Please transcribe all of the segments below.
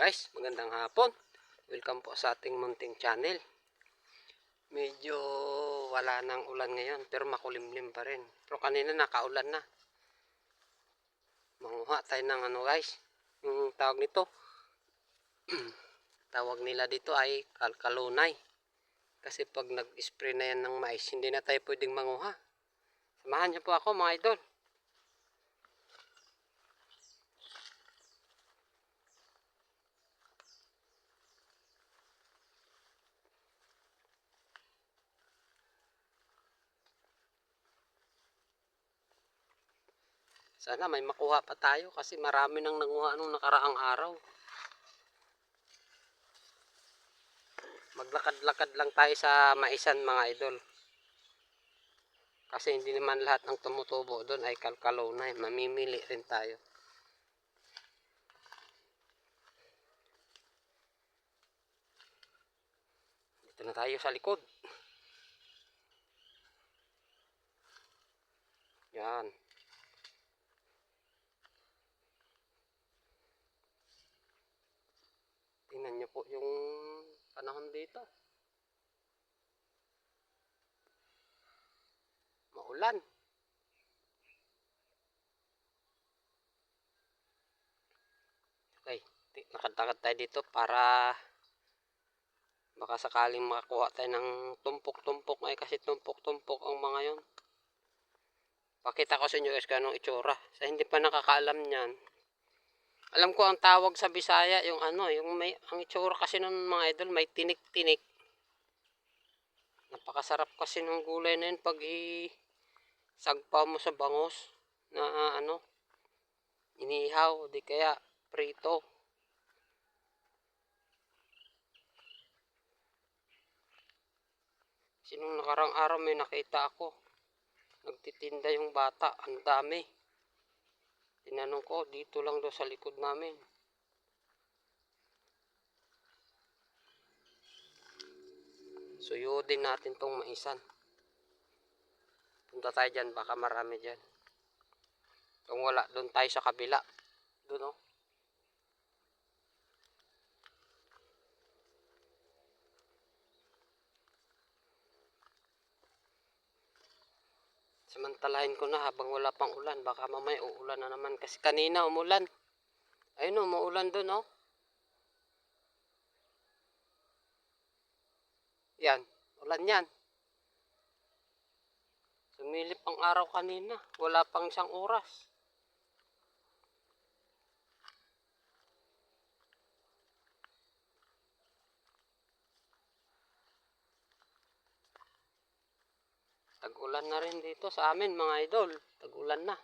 guys, magandang hapon. Welcome po sa ating munting channel. Medyo wala nang ulan ngayon, pero makulimlim pa rin. Pero kanina nakaulan na. Manguha tayo ng ano guys, yung tawag nito. tawag nila dito ay kalkalunay. Kasi pag nag-spray na yan ng mais, hindi na tayo pwedeng manguha. Samahan niyo po ako mga idol. Sana may makuha pa tayo kasi marami nang nanguha nung nakaraang araw. Maglakad-lakad lang tayo sa maisan mga idol. Kasi hindi naman lahat ng tumutubo doon ay kalkalonay. Mamimili rin tayo. Dito na tayo sa likod. Yan. Tingnan niyo po yung panahon dito. Maulan. Okay, lakad-lakad tayo dito para baka sakaling makakuha tayo ng tumpok-tumpok ay kasi tumpok-tumpok ang mga yon. Pakita ko sa inyo guys kung itsura. Sa hindi pa nakakaalam niyan, alam ko ang tawag sa Bisaya yung ano, yung may ang itsura kasi ng mga idol may tinik-tinik. Napakasarap kasi ng gulay na yun pag i sagpa mo sa bangos na ano inihaw di kaya prito. Sinong nakarang araw may nakita ako. Nagtitinda yung bata, ang dami. Tinanong ko, dito lang daw sa likod namin. Suyudin natin tong maisan. Punta tayo dyan, baka marami dyan. Kung wala, doon tayo sa kabila. Doon oh. Samantalahin ko na habang wala pang ulan. Baka mamaya uulan na naman. Kasi kanina umulan. Ayun o, umuulan dun o. Yan, ulan yan. Sumilip ang araw kanina. Wala pang isang oras. Tag-ulan na rin dito sa amin mga idol. Tag-ulan na.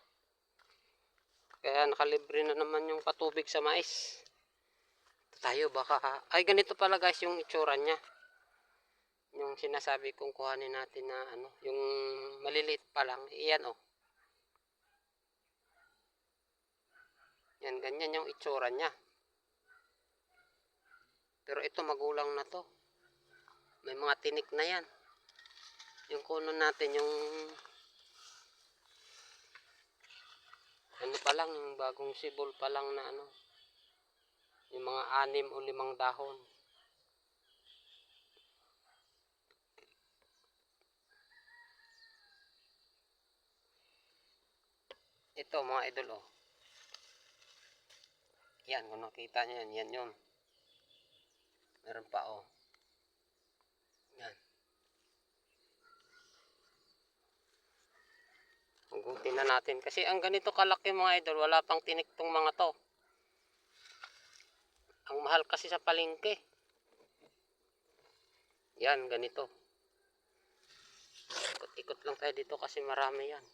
Kaya nakalibre na naman yung patubig sa mais. Ito tayo baka... Ay ganito pala guys yung itsura niya. Yung sinasabi kong kuhanin natin na ano. Yung maliliit pa lang. Iyan oh. Yan ganyan yung itsura niya. Pero ito magulang na to. May mga tinik na yan yung kuno natin yung ano pa lang yung bagong sibol pa lang na ano yung mga anim o limang dahon. Ito mga idol oh. Yan kung nakita nyo yan yan yun. Meron pa oh yan Hugutin na natin. Kasi ang ganito kalaki mga idol, wala pang tiniktong mga to. Ang mahal kasi sa palengke. Yan, ganito. Ikot-ikot lang tayo dito kasi marami yan.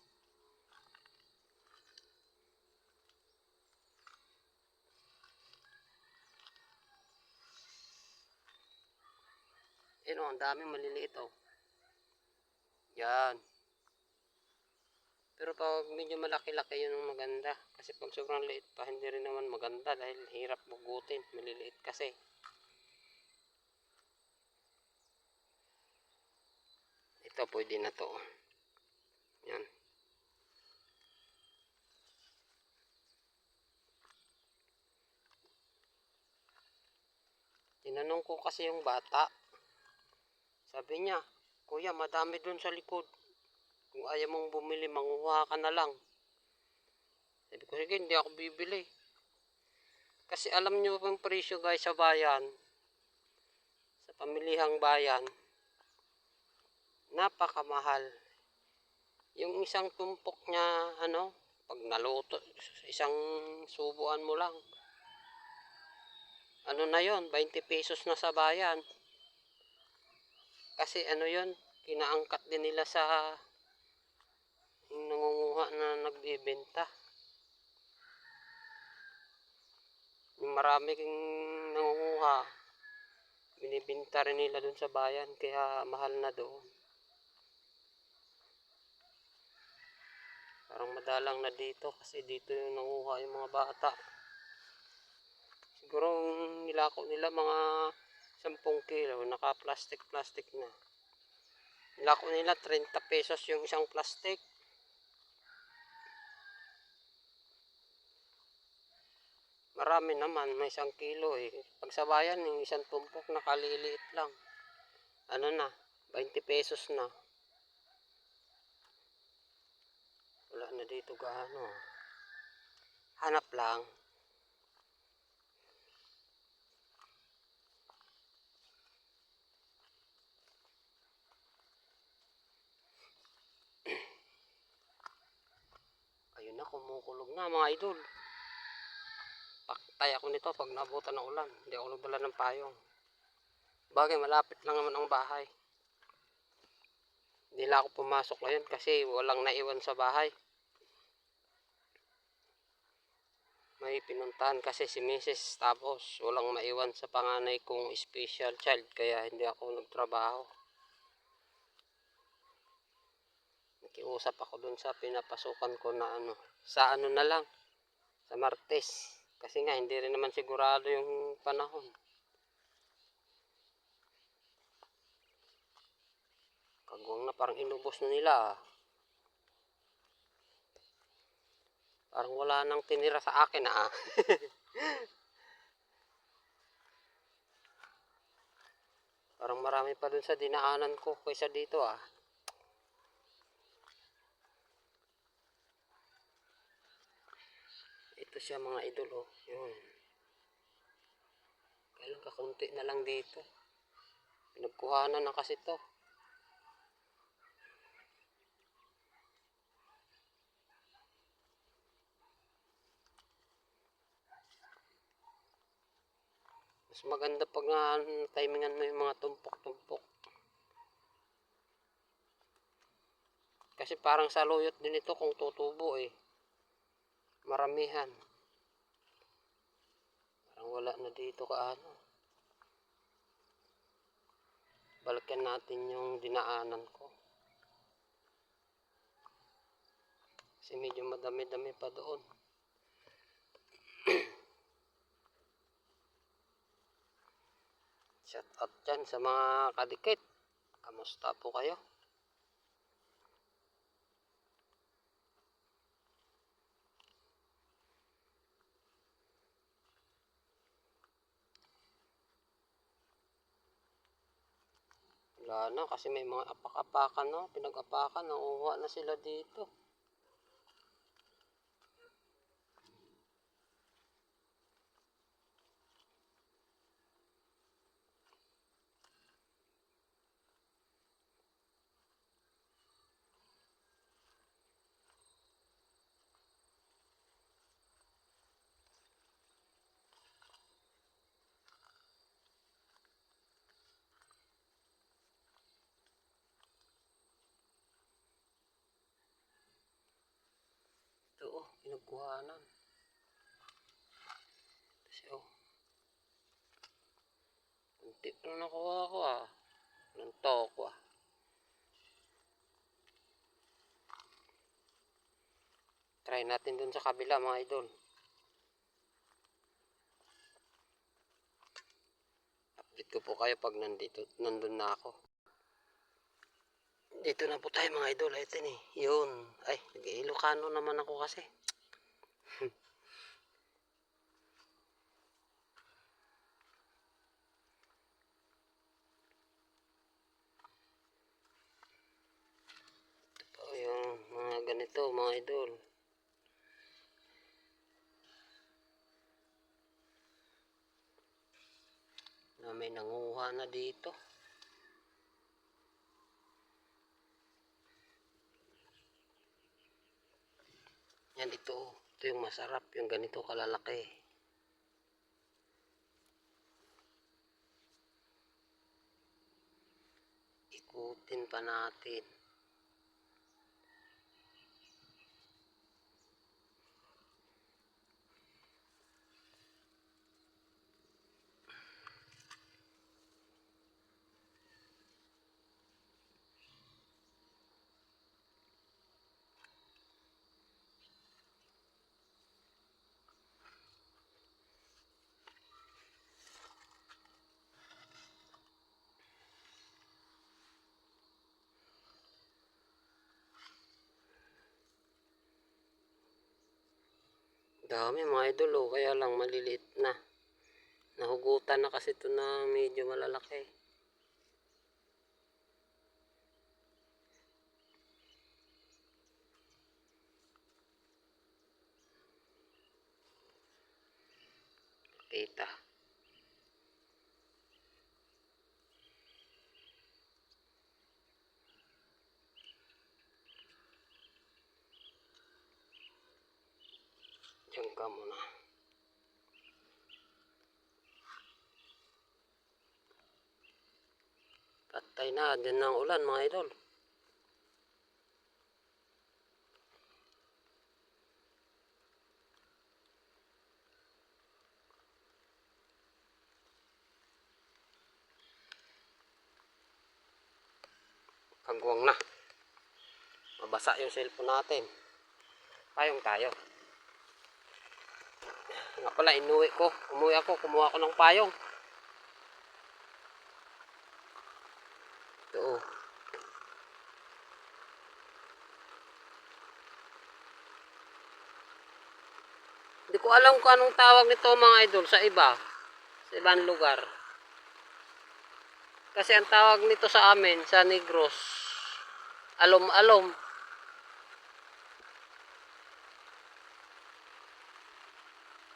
Yan o, ang dami maliliit oh. Yan. Pero pag medyo malaki-laki yun ang maganda. Kasi pag sobrang liit pa, hindi rin naman maganda dahil hirap bugutin. Maliliit kasi. Ito pwede na to. Yan. Tinanong ko kasi yung bata. Sabi niya, Kuya, madami dun sa likod. Kung ayaw mong bumili, manguha ka na lang. Sabi ko, sige, hindi ako bibili. Kasi alam niyo yung presyo guys sa bayan, sa pamilihang bayan, napakamahal. Yung isang tumpok niya, ano, pag naluto, isang subuan mo lang. Ano na yon 20 pesos na sa bayan. Kasi ano yon kinaangkat din nila sa yung nangunguha na nagbibenta. Yung marami kang nangunguha, binibinta rin nila dun sa bayan, kaya mahal na doon. Parang madalang na dito kasi dito yung nanguha yung mga bata. Siguro nilako nila mga 10 kilo, naka plastic plastic na. Nilako nila 30 pesos yung isang plastic. Marami naman, may isang kilo eh. Pag sa bayan, yung isang tumpok nakaliliit lang. Ano na, 20 pesos na. Wala na dito gaano. Hanap lang. Ayun na, kumukulog na mga idol. Paktay ako nito pag nabutan ng ulan. Hindi ako nagdala ng payong. Bagay, malapit lang naman ang bahay. Hindi lang ako pumasok ngayon kasi walang naiwan sa bahay. May pinuntahan kasi si Mrs. Tapos walang maiwan sa panganay kong special child kaya hindi ako nagtrabaho. Nakiusap ako dun sa pinapasukan ko na ano. Sa ano na lang. Sa Martes. Kasi nga hindi rin naman sigurado yung panahon. Kagwang na parang inubos na nila. ah. Parang wala nang tinira sa akin ah. parang marami pa dun sa dinaanan ko kaysa dito ah. Ito siya mga idol oh. Yun. Kailan kakunti na lang dito. Pinagkuhanan na kasi to. Mas maganda pag nga timingan mo yung mga tumpok-tumpok. Kasi parang saluyot din ito kung tutubo eh. Maramihan. Parang wala na dito kaano. Balikan natin yung dinaanan ko. Kasi medyo madami-dami pa doon. Shout out dyan sa mga kadikit. Kamusta po kayo? Wala na kasi may mga apak-apakan no. Pinag-apakan. Nanguha na sila dito. Ito oh, pinagkuhanan. Kasi oh. Kunti pa na nakuha ko ah. Ng toko ah. Try natin dun sa kabila mga idol. Update ko po kayo pag nandito, nandun na ako. Dito na po tayo mga idol. Ito ni. Yun. Ay, nag-Ilocano naman ako kasi. Ganito mga idol. Na may nanguha na dito. Yan ito. Ito yung masarap. Yung ganito kalalaki. Ikutin pa natin. Dami mga idol oh, kaya lang maliliit na. Nahugutan na kasi ito na medyo malalaki. Patay na, dyan na ulan mga idol. Kagwang na. Mabasa yung cellphone natin. Payong tayo. Nga pala, inuwi ko. Umuwi ako, kumuha ko ng payong. Ito. oh. Ko alam kung anong tawag nito mga idol sa iba. Sa ibang lugar. Kasi ang tawag nito sa amin, sa Negros, alom-alom.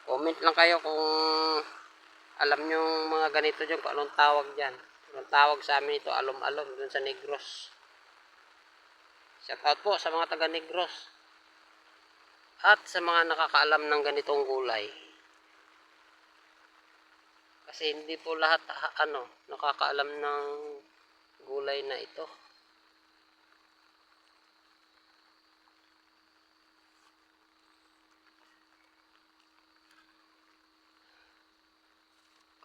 Comment lang kayo kung alam nyo mga ganito dyan, kung anong tawag dyan. Anong tawag sa amin ito, alom-alom, dun sa Negros. Shout out po sa mga taga Negros. At sa mga nakakaalam ng ganitong gulay. Kasi hindi po lahat ha- ano, nakakaalam ng gulay na ito.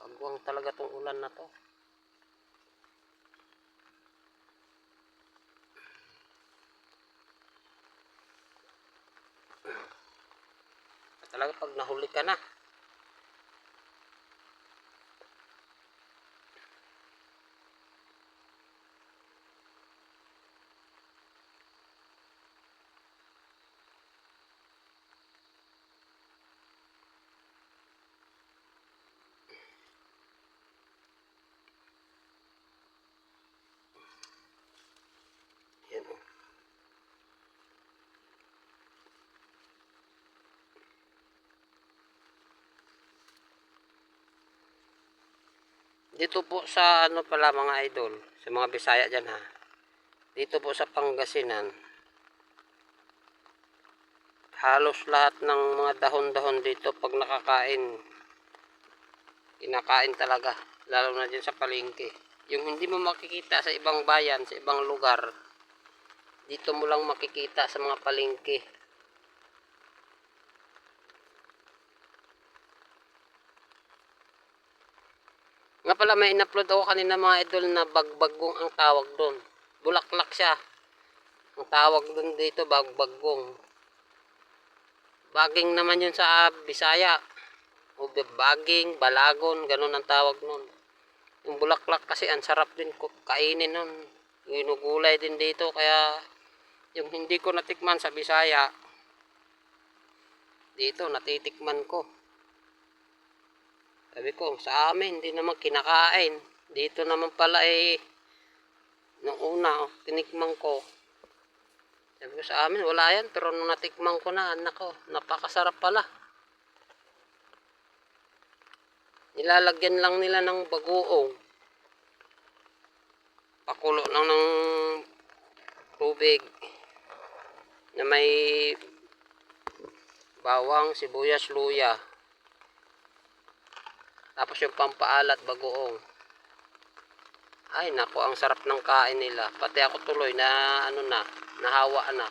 Kagwang talaga tong ulan na to. Talaga pag nahuli ka na. Dito po sa ano pala mga idol, sa mga Bisaya dyan ha. Dito po sa Pangasinan, halos lahat ng mga dahon-dahon dito pag nakakain, kinakain talaga. Lalo na dyan sa palengke. Yung hindi mo makikita sa ibang bayan, sa ibang lugar, dito mo lang makikita sa mga palengke. Nga pala may in-upload ako kanina mga idol na bagbagong ang tawag doon. Bulaklak siya. Ang tawag doon dito bagbagong. Baging naman yun sa Bisaya. O baging, balagon, ganun ang tawag nun. Yung bulaklak kasi ang sarap din kainin nun. Ginugulay din dito kaya yung hindi ko natikman sa Bisaya dito natitikman ko. Sabi ko, sa amin, hindi naman kinakain. Dito naman pala eh, nung una, oh, tinikman ko. Sabi ko, sa amin, wala yan. Pero nung natikman ko na, nako, napakasarap pala. Nilalagyan lang nila ng bagoong. Pakulo lang ng tubig na may bawang, sibuyas, luya. Tapos yung pampaalat bagoong. Ay nako, ang sarap ng kain nila. Pati ako tuloy na ano na, nahawa na.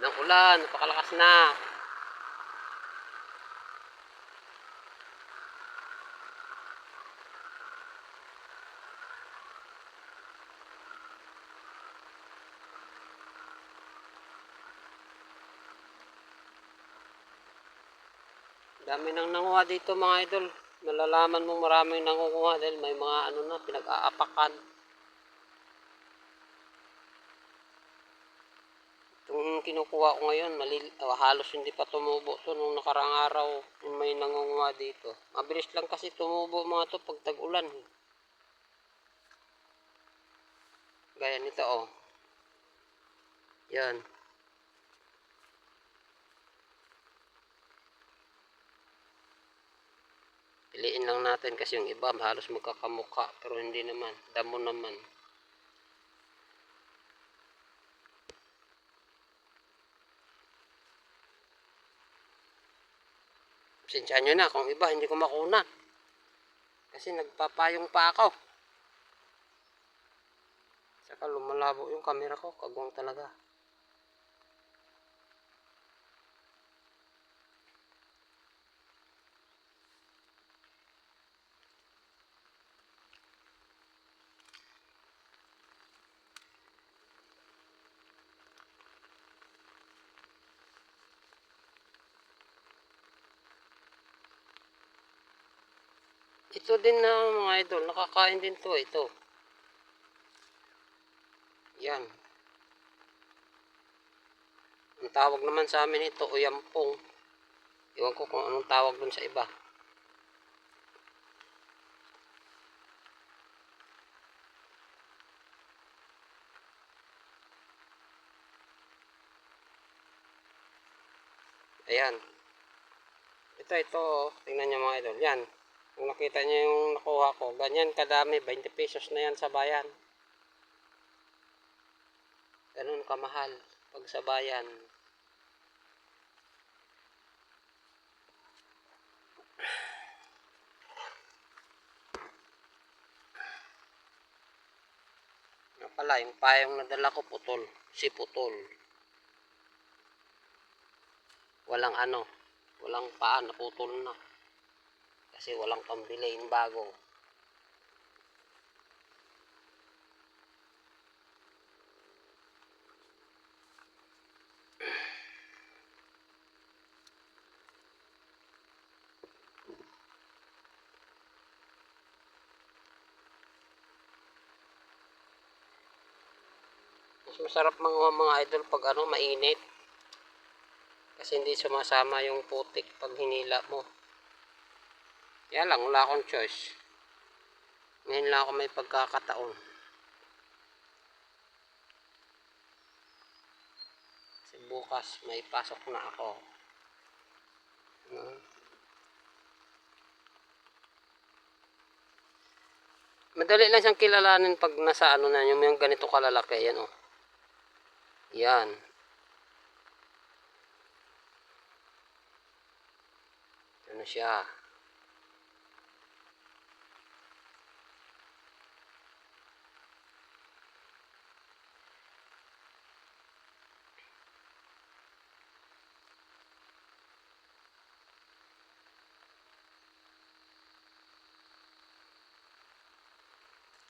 Ang ulan, napakalakas na. Dami nang nanguha dito mga idol. Malalaman mo maraming nanguha dahil may mga ano na pinag-aapakan. Itong kinukuha ko ngayon, malil, oh, halos hindi pa tumubo to nung nakarang araw may nangunguha dito. Mabilis lang kasi tumubo mga to pag tag-ulan. Gaya nito oh. Yan. Piliin lang natin kasi yung iba halos magkakamukha pero hindi naman. Damo naman. Sinsya nyo na kung iba hindi ko makuna. Kasi nagpapayong pa ako. Saka lumalabo yung camera ko. Kagwang talaga. Ito din na mga idol, nakakain din to ito. Yan. Ang tawag naman sa amin ito, uyampong. Iwan ko kung anong tawag dun sa iba. Ayan. Ito, ito. Tingnan nyo mga idol. Yan. Kung nakita niyo yung nakuha ko, ganyan kadami, 20 pesos na yan sa bayan. Ganun kamahal pag sa bayan. Nga pala, yung payong nadala ko putol. Si putol. Walang ano, walang paa, naputol na kasi walang pambili yung bago. Mas masarap mga mga idol pag ano mainit. Kasi hindi sumasama yung putik pag hinila mo yan lang, wala akong choice. Ngayon lang ako may pagkakataon. Kasi bukas may pasok na ako. Hmm. Madali lang siyang kilalanin pag nasa ano na yung, yung ganito kalalaki. Yan oh. Yan. Ano siya.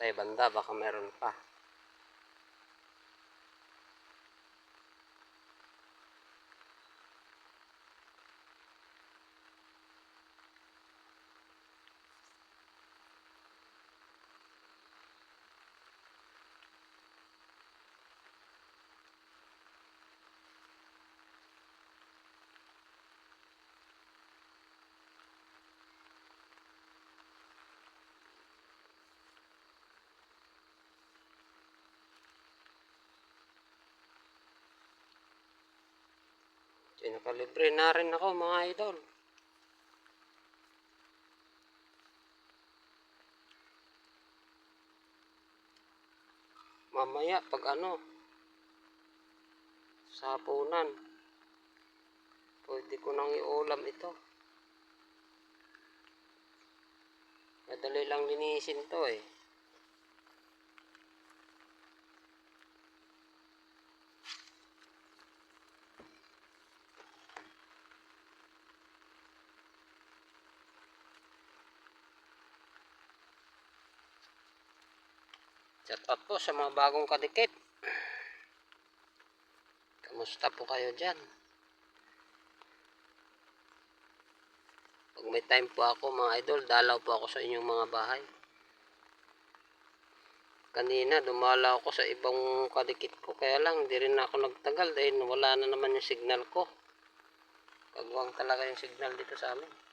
Tay banda, baka meron pa. So, nakalibre na rin ako mga idol. Mamaya pag ano, sapunan, pwede ko nang iulam ito. Madali lang linisin to eh. Po sa mga bagong kadikit. Kamusta po kayo dyan? Pag may time po ako mga idol, dalaw po ako sa inyong mga bahay. Kanina, dumalaw ako sa ibang kadikit ko. Kaya lang, di rin ako nagtagal dahil wala na naman yung signal ko. Kagwang talaga yung signal dito sa amin.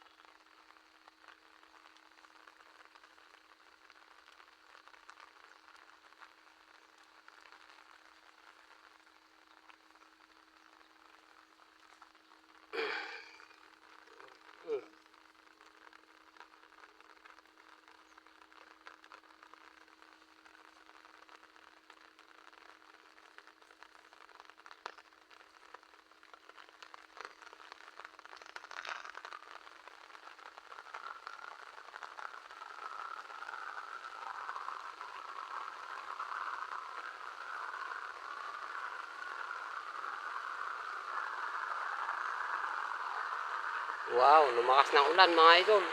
Wow, lumakas ng ulan mga idol.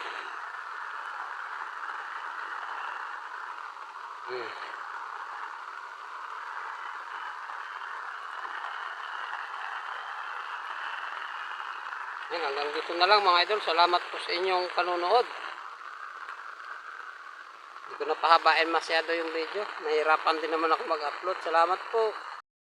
Hmm. Yan, hanggang dito na lang mga idol. Salamat po sa inyong panonood. Hindi ko na pahabain masyado yung video. Nahirapan din naman ako mag-upload. Salamat po.